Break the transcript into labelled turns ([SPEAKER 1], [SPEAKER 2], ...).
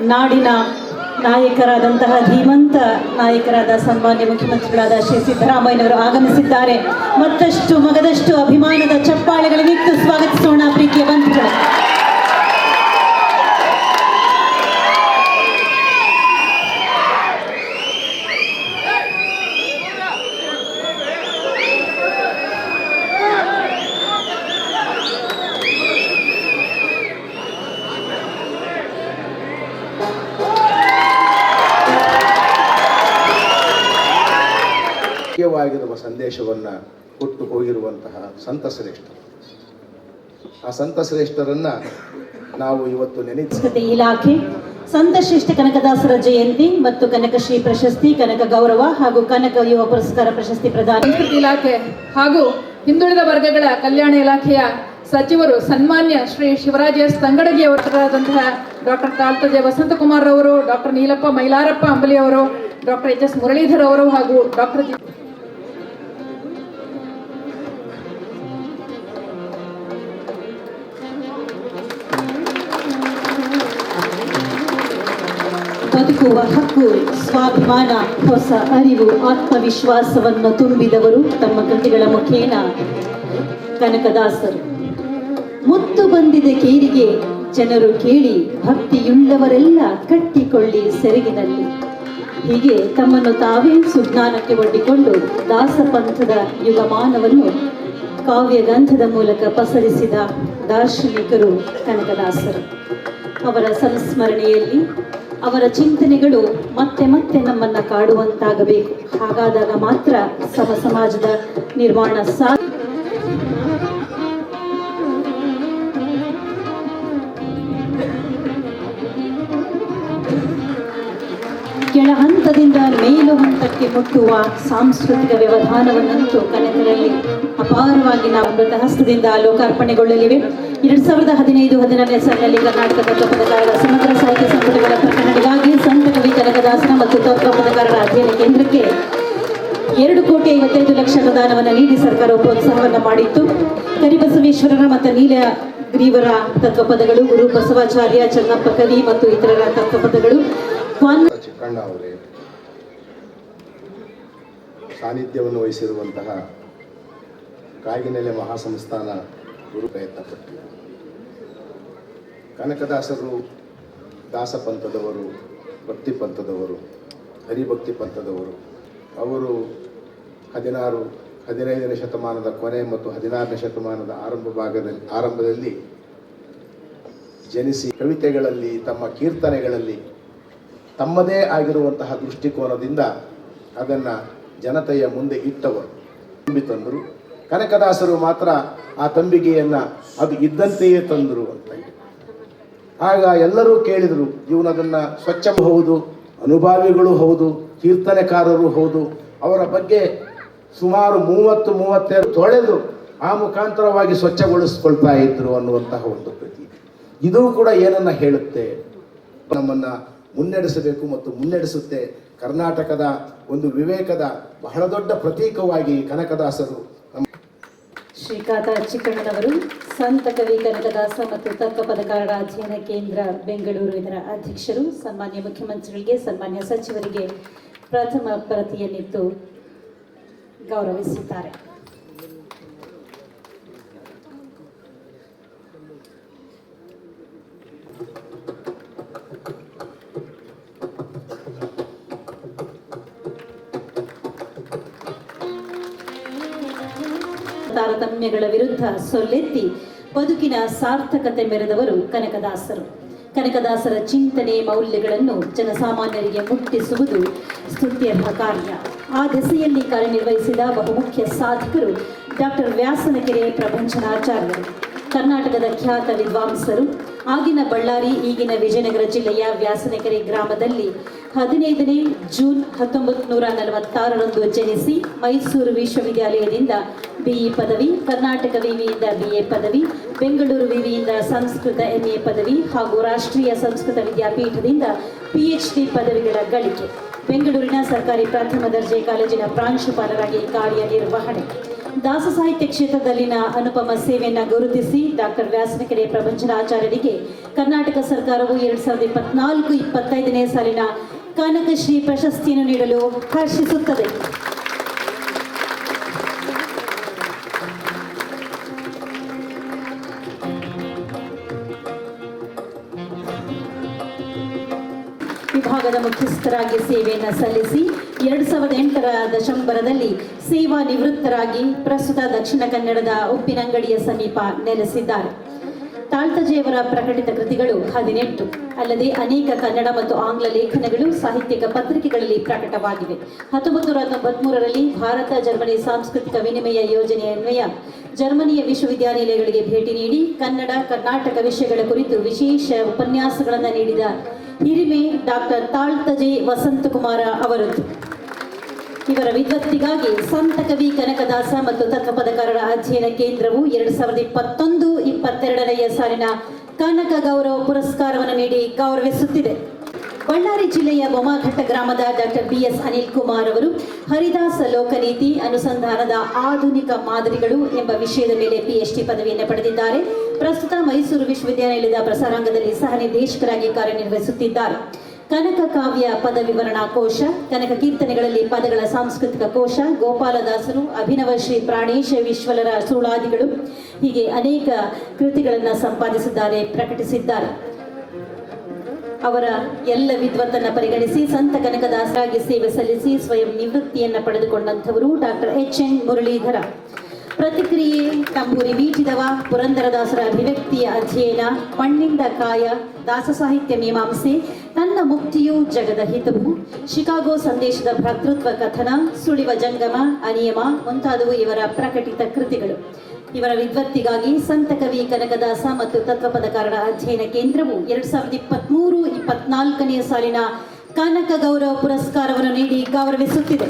[SPEAKER 1] ನಾಡಿನ ನಾಯಕರಾದಂತಹ ಧೀಮಂತ ನಾಯಕರಾದ ಸನ್ಮಾನ್ಯ ಮುಖ್ಯಮಂತ್ರಿಗಳಾದ ಶ್ರೀ ಸಿದ್ದರಾಮಯ್ಯನವರು ಆಗಮಿಸಿದ್ದಾರೆ. ಮತ್ತಷ್ಟು ಮಗದಷ್ಟು ಅಭಿಮಾನದ ಚಪ್ಪಾಳೆಗಳಿಗಿತ್ತು ಸ್ವಾಗತಿಸೋಣ ಪ್ರೀತಿಯ ಬಂಧುಗಳು.
[SPEAKER 2] ಮುಖ್ಯವಾಗಿರುವ ಸಂದೇಶವನ್ನು ಕೊಟ್ಟು ಹೋಗಿರುವಂತಹ ಸಂತ ಶ್ರೇಷ್ಠರು. ಆ ಸಂತ ಶ್ರೇಷ್ಠರನ್ನ ನಾವು ಇವತ್ತು ನೆನೆಸಿ
[SPEAKER 1] ಇಲಾಖೆ ಸಂತ ಶ್ರೇಷ್ಠ ಕನಕದಾಸರ ಜಯಂತಿ ಮತ್ತು ಕನಕಶ್ರೀ ಪ್ರಶಸ್ತಿ ಕನಕ ಗೌರವ ಹಾಗೂ ಕನಕ ಯುವ ಪುರಸ್ಕಾರ ಪ್ರಶಸ್ತಿ ಪ್ರದಾನ.
[SPEAKER 3] ಸಂಸ್ಕೃತಿ ಇಲಾಖೆ ಹಾಗೂ ಹಿಂದುಳಿದ ವರ್ಗಗಳ ಕಲ್ಯಾಣ ಇಲಾಖೆಯ ಸಚಿವರು ಸನ್ಮಾನ್ಯ ಶ್ರೀ ಶಿವರಾಜ ಎಸ್ ತಂಗಡಗಿ ಅವರಾದಂತಹ ಡಾಕ್ಟರ್ ಕಾಲ್ತಜೆ ವಸಂತಕುಮಾರ್ ಅವರು ಡಾಕ್ಟರ್ ನೀಲಪ್ಪ ಮೈಲಾರಪ್ಪ ಅಂಬಲಿ ಅವರು ಡಾಕ್ಟರ್ ಎಚ್. ಎಸ್. ಮುರಳೀಧರ್ ಅವರು ಹಾಗೂ ಡಾಕ್ಟರ್
[SPEAKER 1] ಬದುಕುವ ಹಕ್ಕು ಸ್ವಾಭಿಮಾನ, ಹೊಸ ಅರಿವು, ಆತ್ಮವಿಶ್ವಾಸವನ್ನು ತುಂಬಿದವರು ತಮ್ಮ ಕೃತಿಗಳ ಮುಖೇನ ಕನಕದಾಸರು. ಮುತ್ತು ಬಂದಿದೆ ಕೇರಿಗೆ, ಜನರು ಕೇಳಿ ಭಕ್ತಿಯುಳ್ಳವರೆಲ್ಲ ಕಟ್ಟಿಕೊಳ್ಳಿ ಸೆರಗಿನಲ್ಲಿ. ಹೀಗೆ ತಮ್ಮನ್ನು ತಾವೇ ಸುಜ್ಞಾನಕ್ಕೆ ಒಡ್ಡಿಕೊಂಡು ದಾಸಪಂಥದ ಯುಗಮಾನವನ್ನು ಕಾವ್ಯಗಂಧದ ಮೂಲಕ ಪಸರಿಸಿದ ದಾರ್ಶನಿಕರು ಕನಕದಾಸರು. ಅವರ ಸಂಸ್ಮರಣೆಯಲ್ಲಿ ಅವರ ಚಿಂತನೆಗಳು ಮತ್ತೆ ಮತ್ತೆ ನಮ್ಮನ್ನ ಕಾಡುವಂತಾಗಬೇಕು. ಹಾಗಾದಾಗ ಮಾತ್ರ ಸಮ ಸಮಾಜದ ನಿರ್ಮಾಣ ಸಾಧ್ಯ. ಕೆಳ ಹಂತದಿಂದ ಮೇಲು ಹಂತಕ್ಕೆ ಮುಟ್ಟುವ ಸಾಂಸ್ಕೃತಿಕ ವ್ಯವಧಾನವನ್ನಂತೂ ಕನ್ನಡದಲ್ಲಿ ಅಪಾರವಾಗಿ ನಾವು ಮೃತಹಸ್ತದಿಂದ ಲೋಕಾರ್ಪಣೆಗೊಳ್ಳಲಿವೆ. ಎರಡ್ ಸಾವಿರದ ಹದಿನೈದು ಹದಿನಾರನೇ ಸಾಲಿನಲ್ಲಿ ಕರ್ನಾಟಕ ಸಮಗ್ರ ಸಾಹಿತ್ಯ ಸಂಪುಟಗಳ ಅನುದಾನವನ್ನು ನೀಡಿ ಸರ್ಕಾರ ಪ್ರೋತ್ಸಾಹವನ್ನು ಮಾಡಿತ್ತು. ಕರಿಬಸವೇಶ್ವರರ ಮತ್ತು ನೀಲ ಗ್ರೀವರ ತತ್ವಪದಗಳು ಗುರು ಬಸವಾಚಾರ್ಯ ಚನ್ನಪ್ಪ ಕವಿ ಮತ್ತು ಇತರರ ತತ್ವಪದಗಳು
[SPEAKER 2] ಸಾನ್ನಿಧ್ಯವನ್ನು ವಹಿಸಿರುವಂತಹ ಕಾಗಿನೆಲೆ ಮಹಾಸಂಸ್ಥಾನ ಗುರು ಪ್ರಯತ್ನಪಟ್ಟು ಕನಕದಾಸರು ದಾಸಪಂಥದವರು ಭಕ್ತಿ ಪಂಥದವರು, ಹರಿಭಕ್ತಿ ಪಂಥದವರು, ಅವರು ಹದಿನಾರು, ಹದಿನೈದನೇ ಶತಮಾನದ ಕೊನೆ ಮತ್ತು ಹದಿನಾರನೇ ಶತಮಾನದ ಆರಂಭ ಭಾಗದಲ್ಲಿ, ಆರಂಭದಲ್ಲಿ ಜನಿಸಿ ಕವಿತೆಗಳಲ್ಲಿ, ತಮ್ಮ ಕೀರ್ತನೆಗಳಲ್ಲಿ, ತಮ್ಮದೇ ಆಗಿರುವಂತಹ ದೃಷ್ಟಿಕೋನದಿಂದ ಅದನ್ನು ಜನತೆಯ ಮುಂದೆ ಇಟ್ಟವರು ತುಂಬಿ ತಂದರು ಕನಕದಾಸರು ಮಾತ್ರ ಆ ತಂಬಿಗೆಯನ್ನು ಅದು ಇದ್ದಂತೆಯೇ ತಂದರು ಅಂತ. ಆಗ ಎಲ್ಲರೂ ಕೇಳಿದರು ಇವನದನ್ನು ಸ್ವಚ್ಛ ಹೌದು, ಅನುಭಾವಿಗಳು ಹೌದು, ಕೀರ್ತನೆಕಾರರು ಹೌದು, ಅವರ ಬಗ್ಗೆ ಸುಮಾರು ಮೂವತ್ತು ಮೂವತ್ತೆರಡು ತೊಳೆದು ಆ ಮುಖಾಂತರವಾಗಿ ಸ್ವಚ್ಛಗೊಳಿಸ್ಕೊಳ್ತಾ ಇದ್ರು ಅನ್ನುವಂತಹ ಒಂದು ಪ್ರತಿ ಇದು ಕೂಡ ಏನನ್ನ ಹೇಳುತ್ತೆ? ನಮ್ಮನ್ನ ಮುನ್ನಡೆಸಬೇಕು ಮತ್ತು ಮುನ್ನಡೆಸುತ್ತೆ. ಕರ್ನಾಟಕದ ಒಂದು ವಿವೇಕದ ಬಹಳ ದೊಡ್ಡ ಪ್ರತೀಕವಾಗಿ ಕನಕದಾಸರು
[SPEAKER 1] ಶ್ರೀಕಾತ ಚಿಕ್ಕಣ್ಣನವರು, ಸಂತ ಕವಿ ಕನಕದಾಸ ಮತ್ತು ತತ್ವಪದಕಾರರ ಅಧ್ಯಯನ ಕೇಂದ್ರ ಬೆಂಗಳೂರು ಇದರ ಅಧ್ಯಕ್ಷರು, ಸನ್ಮಾನ್ಯ ಮುಖ್ಯಮಂತ್ರಿಗಳಿಗೆ, ಸನ್ಮಾನ್ಯ ಸಚಿವರಿಗೆ ಪ್ರಥಮ ಪ್ರತಿಯನ್ನಿತ್ತು ಗೌರವಿಸಿದ್ದಾರೆ ತಾರತಮ್ಯಗಳ ವಿರುದ್ಧ ಸೊಲ್ಲೆತ್ತಿ ಬದುಕಿನ ಸಾರ್ಥಕತೆ ಮೆರೆದವರು ಕನಕದಾಸರು. ಕನಕದಾಸರ ಚಿಂತನೆ ಮೌಲ್ಯಗಳನ್ನು ಜನಸಾಮಾನ್ಯರಿಗೆ ಮುಟ್ಟಿಸುವುದು ಸ್ತುತ್ಯರ್ಹ ಕಾರ್ಯ ಆ ದೆಸೆಯಲ್ಲಿ ಕಾರ್ಯನಿರ್ವಹಿಸಿದ ಬಹುಮುಖ್ಯ ಸಾಧಕರು ಡಾಕ್ಟರ್ ವ್ಯಾಸನಕೆರೆ ಪ್ರಭಂಚನಾಚಾರ್ಯರು ಕರ್ನಾಟಕದ ಖ್ಯಾತ ವಿದ್ವಾಂಸರು. ಆಗಿನ ಬಳ್ಳಾರಿ, ಈಗಿನ ವಿಜಯನಗರ ಜಿಲ್ಲೆಯ ವ್ಯಾಸನಕೆರೆ ಗ್ರಾಮದಲ್ಲಿ ಹದಿನೈದನೇ ಜೂನ್ ಹತ್ತೊಂಬತ್ತು ನೂರ ನಲವತ್ತಾರರಂದು ಜನಿಸಿ ಮೈಸೂರು ವಿಶ್ವವಿದ್ಯಾಲಯದಿಂದ ಬಿಇ ಪದವಿ, ಕರ್ನಾಟಕ ವಿವಿಯಿಂದ ಬಿಎ ಪದವಿ, ಬೆಂಗಳೂರು ವಿವಿಯಿಂದ ಸಂಸ್ಕೃತ ಎಂಎ ಪದವಿ ಹಾಗೂ ರಾಷ್ಟ್ರೀಯ ಸಂಸ್ಕೃತ ವಿದ್ಯಾಪೀಠದಿಂದ ಪಿಎಚ್ಡಿ ಪದವಿಗಳ ಗಳಿಕೆ. ಬೆಂಗಳೂರಿನ ಸರ್ಕಾರಿ ಪ್ರಥಮ ದರ್ಜೆ ಕಾಲೇಜಿನ ಪ್ರಾಂಶುಪಾಲರಾಗಿ ಕಾರ್ಯನಿರ್ವಹಣೆ. ದಾಸ ಸಾಹಿತ್ಯ ಕ್ಷೇತ್ರದಲ್ಲಿನ ಅನುಪಮ ಸೇವೆಯನ್ನು ಗುರುತಿಸಿ ಡಾಕ್ಟರ್ ವ್ಯಾಸನಕೆರೆ ಪ್ರಪಂಚನಾಚಾರ್ಯರಿಗೆ ಕರ್ನಾಟಕ ಸರ್ಕಾರವು ಎರಡ್ ಸಾವಿರದ ಇಪ್ಪತ್ನಾಲ್ಕು ಇಪ್ಪತ್ತೈದನೇ ಸಾಲಿನ ಕನಕಶ್ರೀ ಪ್ರಶಸ್ತಿಯನ್ನು ನೀಡಲು ಹರ್ಷಿಸುತ್ತದೆ. ವಿಭಾಗದ ಮುಖ್ಯಸ್ಥರಾಗಿ ಸೇವೆಯನ್ನು ಸಲ್ಲಿಸಿ ಎರಡು ಸಾವಿರದ ಎಂಟರ ದಶಂಬರದಲ್ಲಿ ಸೇವಾ ನಿವೃತ್ತರಾಗಿ ಪ್ರಸ್ತುತ ದಕ್ಷಿಣ ಕನ್ನಡದ ಉಪ್ಪಿನಂಗಡಿಯ ಸಮೀಪ ನೆಲೆಸಿದ್ದಾರೆ. ತಾಳ್ತಜೆಯವರ ಪ್ರಕಟಿತ ಕೃತಿಗಳು ಹದಿನೆಂಟು. ಅಲ್ಲದೆ ಅನೇಕ ಕನ್ನಡ ಮತ್ತು ಆಂಗ್ಲ ಲೇಖನಗಳು, ಸಾಹಿತ್ಯಿಕ ಪತ್ರಿಕೆಗಳಲ್ಲಿ ಪ್ರಕಟವಾಗಿವೆ. ಹತ್ತೊಂಬತ್ತು ನೂರ ತೊಂಬತ್ಮೂರರಲ್ಲಿ ಭಾರತ, ಜರ್ಮನಿ ಸಾಂಸ್ಕೃತಿಕ ವಿನಿಮಯ ಯೋಜನೆಯ ಅನ್ವಯ, ಜರ್ಮನಿಯ ವಿಶ್ವವಿದ್ಯಾನಿಲಯಗಳಿಗೆ ಭೇಟಿ ನೀಡಿ ಕನ್ನಡ, ಕರ್ನಾಟಕ ವಿಷಯಗಳ ಕುರಿತು ವಿಶೇಷ ಉಪನ್ಯಾಸಗಳನ್ನು ನೀಡಿದ ಹಿರಿಮೆ ಡಾಕ್ಟರ್ ತಾಳ್ತಜೆ ವಸಂತಕುಮಾರ ಅವರದ್ದು ಇವರ ವಿದ್ವತ್ತಿಗಾಗಿ ಸಂತ ಕವಿ ಕನಕದಾಸ ಮತ್ತು ತತ್ವಪದಕಾರರ ಅಧ್ಯಯನ ಕೇಂದ್ರವು ಎರಡು ಸಾವಿರದ ಇಪ್ಪತ್ತೊಂದು, ಇಪ್ಪತ್ತೆರಡನೆಯ ಸಾಲಿನ ಕನಕ ಗೌರವ ಪುರಸ್ಕಾರವನ್ನು ನೀಡಿ ಗೌರವಿಸುತ್ತಿದೆ. ಬಳ್ಳಾರಿ ಜಿಲ್ಲೆಯ ಬೊಮಾಘಟ್ಟ ಗ್ರಾಮದ doctor B S Anil Kumar ಅವರು ಹರಿದಾಸ ಲೋಕನೀತಿ ಅನುಸಂಧಾನದ ಆಧುನಿಕ ಮಾದರಿಗಳು ಎಂಬ ವಿಷಯದ ಮೇಲೆ ಪಿಎಚ್ಡಿ ಪದವಿಯನ್ನು ಪಡೆದಿದ್ದಾರೆ. ಪ್ರಸ್ತುತ ಮೈಸೂರು ವಿಶ್ವವಿದ್ಯಾನಿಲಯದ ಪ್ರಸಾರಾಂಗದಲ್ಲಿ ಸಹ ನಿರ್ದೇಶಕರಾಗಿ ಕಾರ್ಯನಿರ್ವಹಿಸುತ್ತಿದ್ದಾರೆ. ಕನಕ ಕಾವ್ಯ ಪದ ವಿವರಣಾ ಕೋಶ, ಕನಕ ಕೀರ್ತನೆಗಳಲ್ಲಿ ಪದಗಳ ಸಾಂಸ್ಕೃತಿಕ ಕೋಶ, ಗೋಪಾಲದಾಸರು, ಅಭಿನವ ಶ್ರೀ ಪ್ರಾಣೇಶ ವಿಶ್ವಲರ ಸುರುಳಾದಿಗಳು ಹೀಗೆ ಅನೇಕ ಕೃತಿಗಳನ್ನು ಸಂಪಾದಿಸಿದ್ದಾರೆ, ಪ್ರಕಟಿಸಿದ್ದಾರೆ. ಅವರ ಎಲ್ಲ ವಿದ್ವತ್ತನ್ನ ಪರಿಗಣಿಸಿ, ಸಂತ ಕನಕದಾಸರಾಗಿ ಸೇವೆ ಸಲ್ಲಿಸಿ, ಸ್ವಯಂ ನಿವೃತ್ತಿಯನ್ನು ಪಡೆದುಕೊಂಡಂಥವರು ಡಾಕ್ಟರ್ ಎಚ್ ಎನ್ ಮುರಳೀಧರ. ಪ್ರತಿಕ್ರಿಯೆ, ತಂಬೂರಿ ಬೀಚಿದವ, ಪುರಂದರದಾಸರ ಅಭಿವ್ಯಕ್ತಿಯ ಅಧ್ಯಯನ, ಮಣ್ಣಿಂದ ಕಾಯ, ದಾಸ ಸಾಹಿತ್ಯ ಮೀಮಾಂಸೆ ತನ್ನ ಮುಕ್ತಿಯು ಜಗದ ಹಿತವು. ಶಿಕಾಗೋ ಸಂದೇಶದ ಭ್ರಾತೃತ್ವ ಕಥನ, ಸುಳಿವ ಜಂಗಮ, ಅನಿಯಮ ಮುಂತಾದವು ಇವರ ಪ್ರಕಟಿತ ಕೃತಿಗಳು. ಇವರ ವಿದ್ವತ್ತಿಗಾಗಿ ಸಂತ ಕವಿ ಕನಕದಾಸ ಮತ್ತು ತತ್ವಪದಕಾರರ ಅಧ್ಯಯನ ಕೇಂದ್ರವು ಎರಡ್ ಸಾವಿರದ ಇಪ್ಪತ್ಮೂರು, ಇಪ್ಪತ್ನಾಲ್ಕನೆಯ ಸಾಲಿನ ಕನಕ ಗೌರವ ಪುರಸ್ಕಾರವನ್ನು ನೀಡಿ ಗೌರವಿಸುತ್ತಿದೆ.